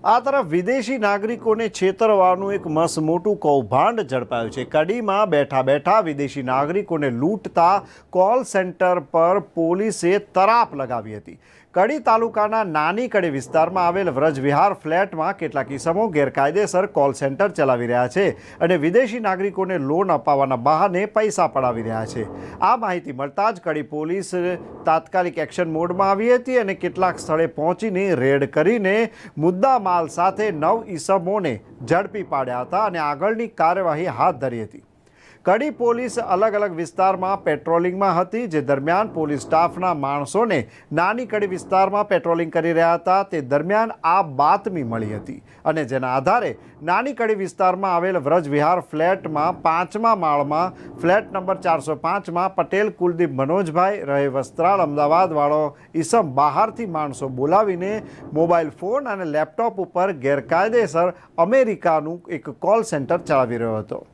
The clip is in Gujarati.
આ તરફ વિદેશી નાગરિકોને છેતરવાનું એક મસ્ત મોટું કૌભાંડ ઝડપાયું છે. કડીમાં બેઠા બેઠા વિદેશી નાગરિકોને લૂંટતા કોલ સેન્ટર પર પોલીસે તરાપ લગાવી હતી. કડી તાલુકાના નાની કડી વિસ્તારમાં આવેલ વ્રજવિહાર ફ્લેટમાં કેટલાક ઇસમો ગેરકાયદેસર કોલ સેન્ટર ચલાવી રહ્યા છે અને વિદેશી નાગરિકોને લોન અપાવવાના બહાને પૈસા પડાવી રહ્યા છે. આ માહિતી મળતા જ કડી પોલીસ તાત્કાલિક એક્શન મોડમાં આવી હતી અને કેટલાક સ્થળે પહોંચીને રેડ કરીને મુદ્દા માલ સાથે નવ ઈસમોને ઝડપી પાડ્યા હતા અને આગળની કાર્યવાહી હાથ ધરી હતી. કડી પોલીસ અલગ અલગ વિસ્તારમાં પેટ્રોલિંગમાં હતી, જે દરમિયાન પોલીસ સ્ટાફના માણસોને નાની કડી વિસ્તારમાં પેટ્રોલિંગ કરી રહ્યા હતા. તે દરમિયાન આ બાતમી મળી હતી અને જેના આધારે નાની કડી વિસ્તારમાં આવેલ વ્રજ વિહાર ફ્લેટમાં પાંચમા માળમાં, ફ્લેટ નંબર ચારસો પાંચમાં પટેલ કુલદીપ મનોજભાઈ, રહે વસ્ત્રાલ અમદાવાદવાળો ઈસમ બહારથી માણસો બોલાવીને મોબાઈલ ફોન અને લેપટોપ ઉપર ગેરકાયદેસર અમેરિકાનું એક કોલ સેન્ટર ચલાવી રહ્યો હતો.